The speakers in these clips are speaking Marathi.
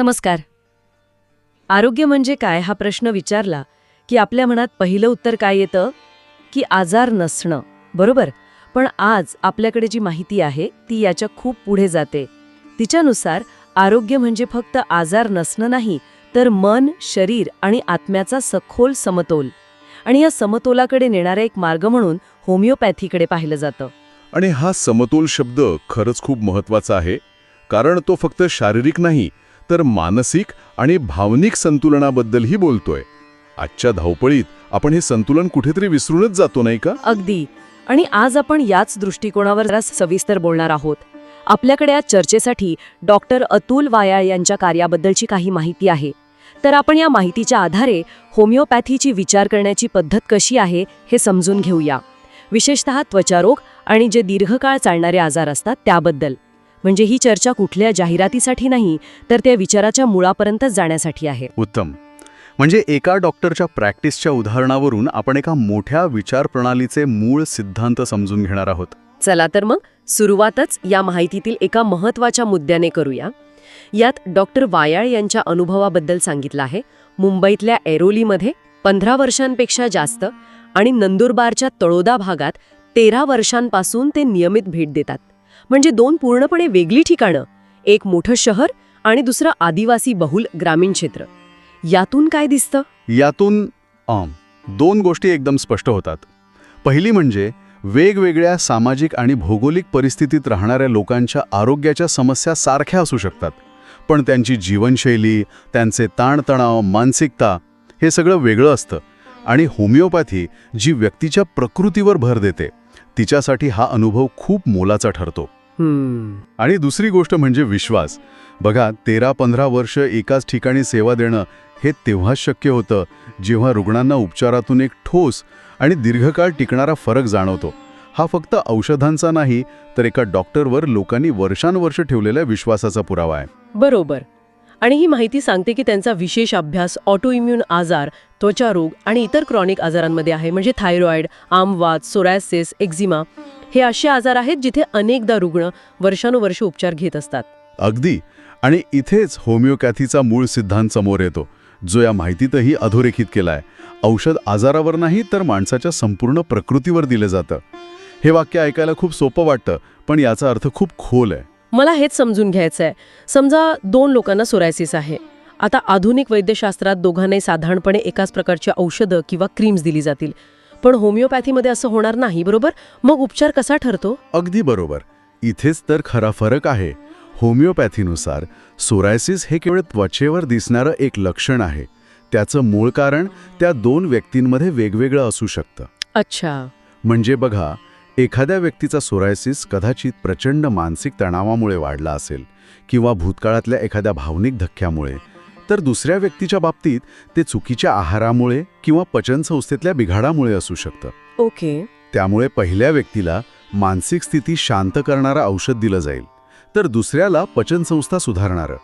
नमस्कार. आरोग्य म्हणजे काय हा प्रश्न विचारला की आपल्या मनात पहिलं उत्तर काय येतं? की आजार नसणं बरोबर? पण आज आपल्याकडे जी माहिती आहे ती याच्या खूप पुढे जाते. तिच्यानुसार आरोग्य म्हणजे फक्त आजार नसणं नाही तर मन शरीर आणि आत्म्याचा सखोल समतोल. आणि या समतोलाकडे नेणारा एक मार्ग म्हणून होमिओपॅथीकडे पाहिलं जातं. आणि हा समतोल शब्द खरंच खूप महत्त्वाचा आहे कारण तो फक्त शारीरिक नाही तर मानसिक आणि भावनिक संतुलनाबद्दलही बोलतोय. आजच्या धावपळीत आपण हे संतुलन कुठेतरी विसरूनच जातो नाही का? अगदी. आणि आज आपण याच दृष्टिकोनावर जरा सविस्तर बोलणार आहोत. आपल्याकडे आज चर्चेसाठी डॉक्टर अतुल वायाळ यांच्या कार्याबद्दलची काही माहिती आहे. तर आपण या माहितीच्या आधारे होमिओपॅथीची विचार करण्याची पद्धत कशी आहे हे समजून घेऊया. विशेषतः त्वचारोग आणि जे दीर्घकाळ चालणारे आजार असतात त्याबद्दल. म्हणजे ही चर्चा कुठल्या जाहिरातीसाठी नाही तर त्या विचाराच्या मुळापर्यंतच जाण्यासाठी आहे. उत्तम. म्हणजे एका डॉक्टरच्या प्रॅक्टिसच्या उदाहरणावरून आपण एका मोठ्या विचार प्रणालीचे मूळ सिद्धांत समजून घेणार आहोत. चला तर मग सुरुवातच या माहितीतील एका महत्त्वाच्या मुद्द्याने करूया. यात डॉक्टर वायाळ यांच्या अनुभवाबद्दल सांगितलं आहे. मुंबईतल्या ऐरोलीमध्ये पंधरा वर्षांपेक्षा जास्त आणि नंदुरबारच्या तळोदा भागात तेरा वर्षांपासून ते नियमित भेट देतात. म्हणजे दोन पूर्णपणे वेगळी ठिकाणं एक मोठं शहर आणि दुसरं आदिवासी बहुल ग्रामीण क्षेत्र. यातून काय दिसतं? यातून दोन गोष्टी एकदम स्पष्ट होतात. पहिली म्हणजे वेगवेगळ्या सामाजिक आणि भौगोलिक परिस्थितीत राहणाऱ्या लोकांच्या आरोग्याच्या समस्या सारख्या असू शकतात. पण त्यांची जीवनशैली त्यांचे ताणतणाव मानसिकता हे सगळं वेगळं असतं आणि होमिओपॅथी जी व्यक्तीच्या प्रकृतीवर भर देते. तिच्यासाठी हा अनुभव खूप मोलाचा ठरतो. आणि दुसरी गोष्ट म्हणजे विश्वास. बघा तेरा पंधरा वर्ष एकाच ठिकाणी सेवा देणं हे तेव्हाच शक्य होतं जेव्हा रुग्णांना उपचारातून एक ठोस आणि दीर्घकाळ टिकणारा फरक जाणवतो. हा फक्त औषधांचा नाही तर एका डॉक्टरवर लोकांनी वर्षानुवर्ष ठेवलेल्या विश्वासाचा पुरावा आहे. बरोबर. आणि ही माहिती सांगते की त्यांचा विशेष अभ्यास ऑटो इम्यून आजार त्वचारोग आणि इतर क्रॉनिक आजारांमध्ये आहे म्हणजे थायरॉइड आमवात सोरायसिस एक्झिमा हे असे आजार आहेत जिथे अनेकदा रुग्ण वर्षानुवर्ष उपचार घेत असतात. अगदी. आणि इथेच होमिओपॅथीचा मूळ सिद्धांत समोर येतो जो या माहितीतही अधोरेखित केला आहे औषध आजारावर नाही तर माणसाच्या संपूर्ण प्रकृतीवर दिलं जातं. हे वाक्य ऐकायला खूप सोपं वाटतं पण याचा अर्थ खूप खोल आहे. मला हेच समजून घ्यायचं आहे समजा दोन लोकांना सोरायसिस आहे. आता आधुनिक वैद्यशास्त्रात दोघांनाही साधारणपणे एकाच प्रकारची औषधं किंवा क्रीम्स दिली जातील. पण होमिओपॅथीमध्ये असं होणार नाही बरोबर? मग उपचार कसा ठरतो? अगदी बरोबर. इथेच तर खरा फरक आहे. होमिओपॅथीनुसार सोरायसिस हे केवळ त्वचेवर दिसणारं एक लक्षण आहे. त्याचं मूळ कारण त्या दोन व्यक्तींमध्ये वेगवेगळं असू शकतं. अच्छा. म्हणजे बघा एखाद्या व्यक्तीचा सोरायसिस कदाचित प्रचंड मानसिक तणावामुळे वाढला असेल किंवा भूतकाळातल्या एखाद्या भावनिक धक्क्यामुळे. तर दुसऱ्या व्यक्तीच्या बाबतीत ते चुकीच्या आहारामुळे किंवा पचनसंस्थेतल्या बिघाडामुळे असू शकतं. ओके. त्यामुळे पहिल्या व्यक्तीला मानसिक स्थिती शांत करणारं औषध दिलं जाईल तर दुसऱ्याला पचनसंस्था सुधारणारं.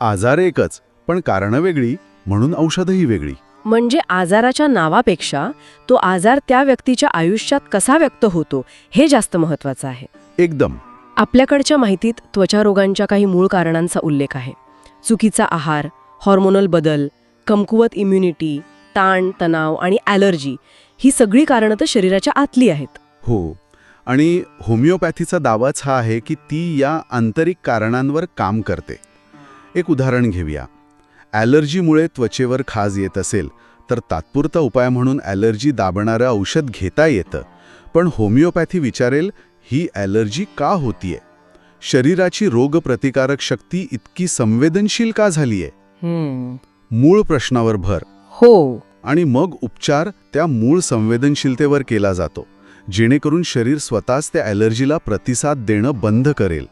आजार एकच पण कारणं वेगळी म्हणून औषधही वेगळी. म्हणजे आजाराच्या नावापेक्षा तो आजार त्या व्यक्तीच्या आयुष्यात कसा व्यक्त होतो हे जास्त महत्वाचं आहे. एकदम. आपल्याकडच्या माहितीत त्वचारोगांच्या काही मूळ कारणांचा उल्लेख आहे. चुकीचा आहार हॉर्मोनल बदल कमकुवत इम्युनिटी ताण तणाव आणि ॲलर्जी ही सगळी कारणं तर शरीराच्या आतली आहेत. हो. आणि होमिओपॅथीचा दावाच हा आहे की ती या आंतरिक कारणांवर काम करते. एक उदाहरण घेऊया. ॲलर्जीमुळे त्वचेवर खाज येत असेल तर तात्पुरता उपाय म्हणून ॲलर्जी दाबणारं औषध घेता येतं. पण होमिओपॅथी विचारेल ही ॲलर्जी का होतीये? शरीराची रोगप्रतिकारक शक्ती इतकी संवेदनशील का झालीये? मूळ प्रश्नावर भर. हो. आणि मग उपचार त्या मूळ संवेदनशीलतेवर केला जातो जेणेकरून शरीर स्वतःच त्या ॲलर्जीला प्रतिसाद देणं बंद करेल.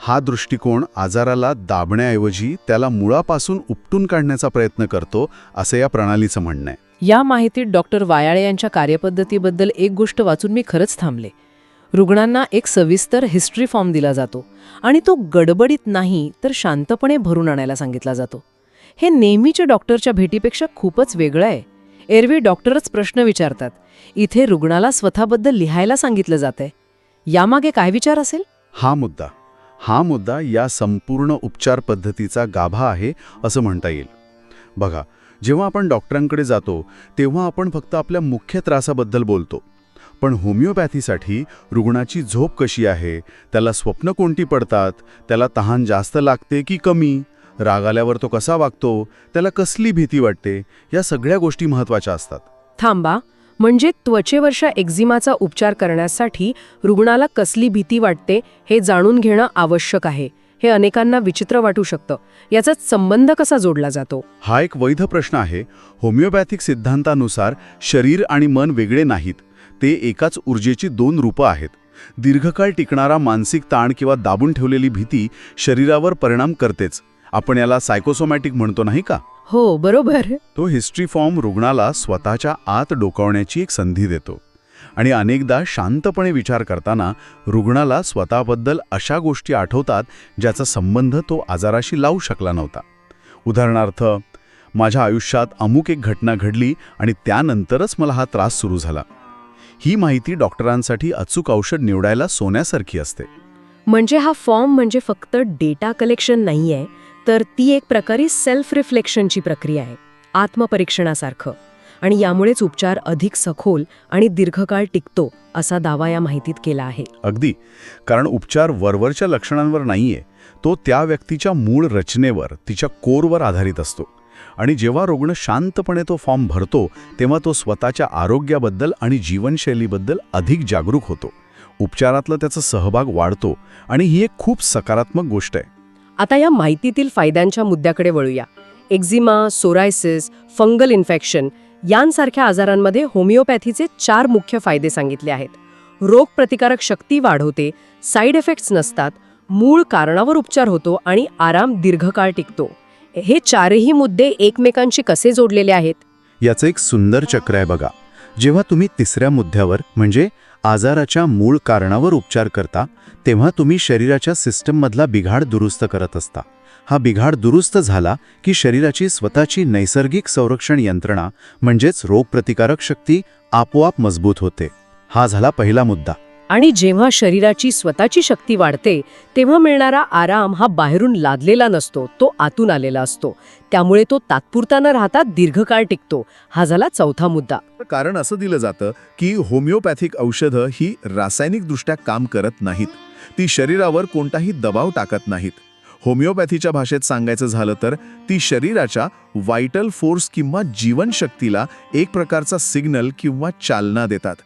हा दृष्टिकोन आजाराला दाबण्याऐवजी त्याला मुळापासून उपटून काढण्याचा प्रयत्न करतो असं या प्रणालीचं म्हणणं आहे. या माहितीत डॉक्टर वायाळे यांच्या कार्यपद्धतीबद्दल एक गोष्ट वाचून मी खरंच थांबले. रुग्णांना एक सविस्तर हिस्ट्री फॉर्म दिला जातो आणि तो गडबडीत नाही तर शांतपणे भरून आणायला सांगितला जातो. हे नेहमीच्या डॉक्टरच्या भेटीपेक्षा खूपच वेगळं आहे. एरवी डॉक्टरच प्रश्न विचारतात. इथे रुग्णाला स्वतःबद्दल लिहायला सांगितलं जातंय. यामागे काय विचार असेल? हा मुद्दा. हा मुद्दा या संपूर्ण उपचार पद्धतीचा गाभा आहे असं म्हणता येईल. बघा जेव्हा आपण डॉक्टरांकडे जातो तेव्हा आपण फक्त आपल्या मुख्य त्रासाबद्दल बोलतो. पण होमिओपॅथीसाठी रुग्णाची झोप कशी आहे त्याला स्वप्न कोणती पडतात त्याला तहान जास्त लागते की कमी? राग आल्यावर तो कसा वागतो त्याला कसली भीती वाटते या सगळ्या गोष्टी महत्त्वाच्या असतात. थांबा. म्हणजे त्वचेवरच्या एक्झिमाचा उपचार करण्यासाठी रुग्णाला कसली भीती वाटते हे जाणून घेणं आवश्यक आहे. हे अनेकांना विचित्र वाटू शकतं. याचा संबंध कसा जोडला जातो? हा एक वैध प्रश्न आहे. होमिओपॅथिक सिद्धांतानुसार शरीर आणि मन वेगळे नाहीत. ते एकाच ऊर्जेची दोन रूपं आहेत. दीर्घकाळ टिकणारा मानसिक ताण किंवा दाबून ठेवलेली भीती शरीरावर परिणाम करतेच. आपण याला सायकोसोमॅटिक म्हणतो नाही का? हो बरोबर. तो हिस्ट्री फॉर्म रुग्णाला स्वतःच्या आत डोकावण्याची एक संधी देतो. आणि अनेकदा शांतपणे विचार करताना रुग्णाला स्वतःबद्दल अशा गोष्टी आठवतात ज्याचा संबंध तो आजाराशी लावू शकला नव्हता. उदाहरणार्थ माझ्या आयुष्यात अमुक एक घटना घडली आणि त्यानंतरच मला हा त्रास सुरू झाला. ही माहिती डॉक्टरांसाठी अचूक औषध निवडायला सोन्यासारखी असते. म्हणजे हा फॉर्म म्हणजे फक्त डेटा कलेक्शन नाही आहे तर ती एक प्रकारे सेल्फ रिफ्लेक्शनची प्रक्रिया आहे आत्मपरीक्षणासारखं. आणि यामुळेच उपचार अधिक सखोल आणि दीर्घकाळ टिकतो असा दावा या माहितीत केला आहे. अगदी. कारण उपचार वरवरच्या लक्षणांवर नाहीये. तो त्या व्यक्तीच्या मूळ रचनेवर तिच्या कोरवर आधारित असतो. आणि जेव्हा रुग्ण शांतपणे तो फॉर्म भरतो तेव्हा तो स्वतःच्या आरोग्याबद्दल आणि जीवनशैलीबद्दल अधिक जागरूक होतो. उपचारातला त्याचा सहभाग वाढतो आणि ही एक खूप सकारात्मक गोष्ट आहे. आता या माहितीतील फायद्यांच्या मुद्द्याकडे वळूया. एक्झिमा सोरायसिस फंगल इन्फेक्शन यांसारख्या आजारांमध्ये होमिओपॅथीचे चार मुख्य फायदे सांगितले आहेत. रोगप्रतिकारक शक्ती वाढवते साईड इफेक्ट्स नसतात मूळ कारणावर उपचार होतो आणि आराम दीर्घकाळ टिकतो. हे चारही मुद्दे एकमेकांशी कसे जोडलेले आहेत? याचं एक सुंदर चक्र आहे बघा. जेव्हा तुम्ही तिसऱ्या मुद्द्यावर म्हणजे आजाराच्या मूळ कारणावर उपचार करता तेव्हा तुम्ही शरीराच्या सिस्टममधला बिघाड दुरुस्त करत असता. हा बिघाड दुरुस्त झाला की शरीराची स्वतःची नैसर्गिक संरक्षण यंत्रणा म्हणजेच रोगप्रतिकारक शक्ती आपोआप मजबूत होते. हा झाला पहिला मुद्दा. आणि जेव्हा शरीराची स्वतःची शक्ती वाढते तेव्हा मिळणारा आराम हा बाहेरून लादलेला नसतो तो आतून आलेला असतो. त्यामुळे तो तात्पुरता न राहता दीर्घकाळ टिकतो. हा झाला चौथा मुद्दा. कारण असं दिलं जातं की होमिओपॅथिक औषधं ही रासायनिकदृष्ट्या काम करत नाहीत. ती शरीरावर कोणताही दबाव टाकत नाहीत. होमिओपॅथीच्या भाषेत सांगायचं झालं तर ती शरीराच्या व्हायटल फोर्स किंवा जीवनशक्तीला एक प्रकारचा सिग्नल किंवा चालना देतात.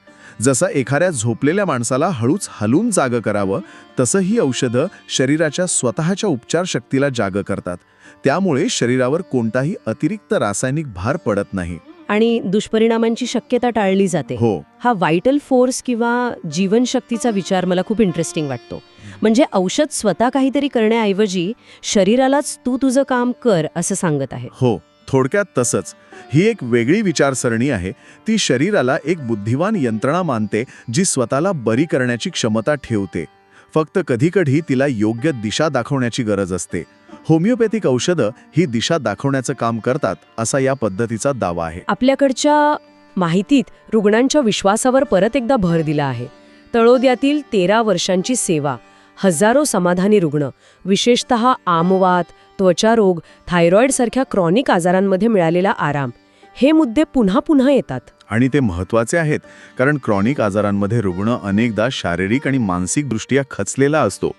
जसं एखाद्या झोपलेल्या माणसाला हळूच हलून जागं करावं तसं ही औषधं शरीराच्या स्वतःच्या उपचार शक्तीला जागं करतात. त्यामुळे शरीरावर कोणताही अतिरिक्त रासायनिक भार पडत नाही. आणि दुष्परिणामांची शक्यता टाळली जाते. हो. हा व्हायटल फोर्स किंवा जीवनशक्तीचा विचार मला खूप इंटरेस्टिंग वाटतो. म्हणजे औषध स्वतः काहीतरी करण्याऐवजी शरीरालाच तू तुझं काम कर असं सांगत आहे. हो. थोडक्यात तसंच. ही एक वेगळी विचारसरणी आहे. ती शरीराला एक बुद्धिवान यंत्रणा मानते जी स्वतःला बरी करण्याची क्षमता ठेवते. फक्त कधीकधी तिला योग्य दिशा दाखवण्याची गरज असते. होमिओपॅथिक औषधं ही दिशा दाखवण्याचं काम करतात असा या पद्धतीचा दावा आहे. आपल्याकडच्या माहितीत रुग्णांच्या विश्वासावर परत एकदा भर दिला आहे. तळोद्यातील तेरा वर्षांची सेवा हजारो समाधानी रुग्ण विशेषत आमवात त्वचारोग थायरॉईडसारख्या क्रॉनिक आजारांमध्ये मिळालेला आराम हे मुद्दे पुन्हा पुन्हा येतात. आणि ते महत्त्वाचे आहेत कारण क्रॉनिक आजारांमध्ये रुग्ण अनेकदा शारीरिक आणि मानसिक दृष्ट्या खचलेला असतो.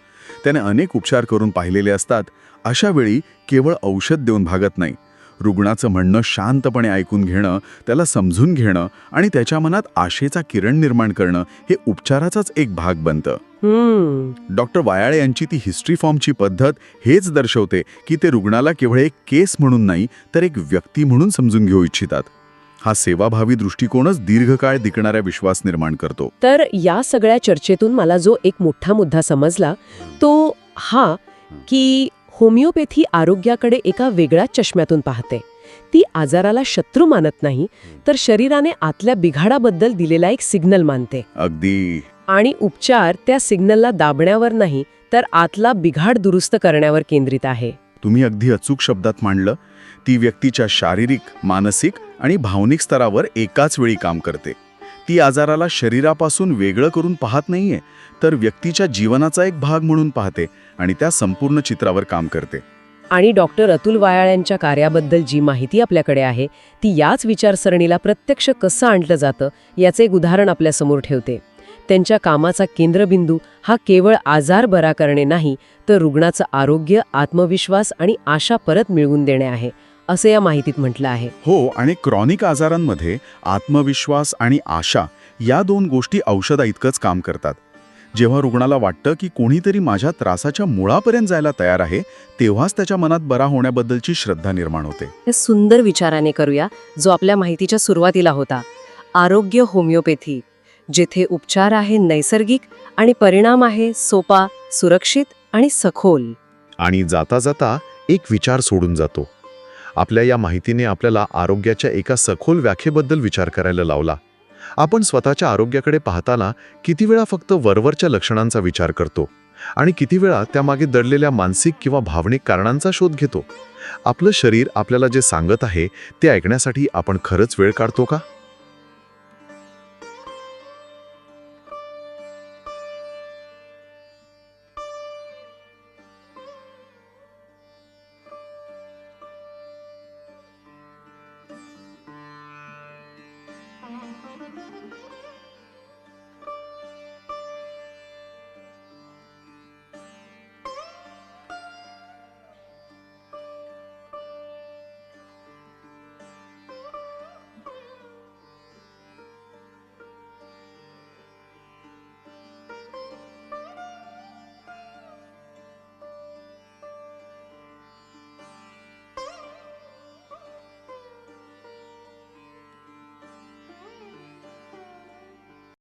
त्याने अनेक उपचार करून पाहिलेले असतात अशा वेळी केवळ औषध देऊन भागत नाही. रुग्णाचं म्हणणं शांतपणे ऐकून घेणं त्याला समजून घेणं आणि त्याच्या मनात आशेचा किरण निर्माण करणं हे उपचाराचाच एक भाग बनतं. डॉक्टर वायाळे यांची ती हिस्ट्री फॉर्मची पद्धत हेच दर्शवते की ते रुग्णाला केवळ एक केस म्हणून नाही तर एक व्यक्ती म्हणून समजून घेऊ इच्छितात. हा सेवाभावी दृष्टिकोनच दीर्घकाळ दिकणाऱ्या विश्वास निर्माण करतो. तर या सगळ्या चर्चेतून मला जो एक मोठा मुद्दा समजला तो हा की होमिओपॅथी आरोग्याकडे एका वेगळ्या चष्म्यातून पाहते. ती आजाराला शत्रू मानत नाही तर शरीराने आतल्या बिघाडाबद्दल दिलेला एक सिग्नल मानते. अगदी. आणि उपचार त्या सिग्नलला दाबण्यावर नाही तर आतला बिघाड दुरुस्त करण्यावर केंद्रित आहे. तुम्ही अगदी अचूक शब्दात मांडलं. ती व्यक्तीच्या शारीरिक मानसिक आणि भावनिक स्तरावर एकाच वेळी काम करते. ती आजाराला शरीरापासून वेगळं करून पाहत नाहीये तर व्यक्तीच्या जीवनाचा एक भाग म्हणून पाहते आणि त्या संपूर्ण चित्रावर काम करते. आणि डॉक्टर अतुल वायाळ्यांच्या कार्याबद्दल जी माहिती आपल्याकडे आहे ती याच विचारसरणीला प्रत्यक्ष कसं आणलं जातं याचे एक उदाहरण आपल्यासमोर ठेवते. त्यांच्या कामाचा केंद्रबिंदू हा केवळ आजार बरा करणे नाही तर रुग्णाचं आरोग्य आत्मविश्वास आणि आशा परत मिळवून देणे आहे असं या माहितीत म्हटलं आहे. हो आणि क्रॉनिक आजारांमध्ये आत्मविश्वास आणि आशा या दोन गोष्टी औषधा इतकंच काम करतात. जेव्हा रुग्णाला वाटतं की कोणीतरी माझ्या त्रासाच्या मुळापर्यंत जायला तयार आहे तेव्हाच त्याच्या मनात बरा होण्याबद्दलची श्रद्धा निर्माण होते. हे सुंदर विचाराने करूया जो आपल्या माहितीच्या सुरुवातीला होता. आरोग्य होमिओपॅथी. जेथे उपचार आहे नैसर्गिक आणि परिणाम आहे सोपा सुरक्षित आणि सखोल. आणि जाता जाता एक विचार सोडून जातो. आपल्या या माहितीने आपल्याला आरोग्याच्या एका सखोल व्याख्येबद्दल विचार करायला लावला. आपण स्वतःच्या आरोग्याकडे पाहताना किती वेळा फक्त वरवरच्या लक्षणांचा विचार करतो आणि किती वेळा त्यामागे दडलेल्या मानसिक किंवा भावनिक कारणांचा शोध घेतो. आपलं शरीर आपल्याला जे सांगत आहे ते ऐकण्यासाठी आपण खरंच वेळ काढतो का?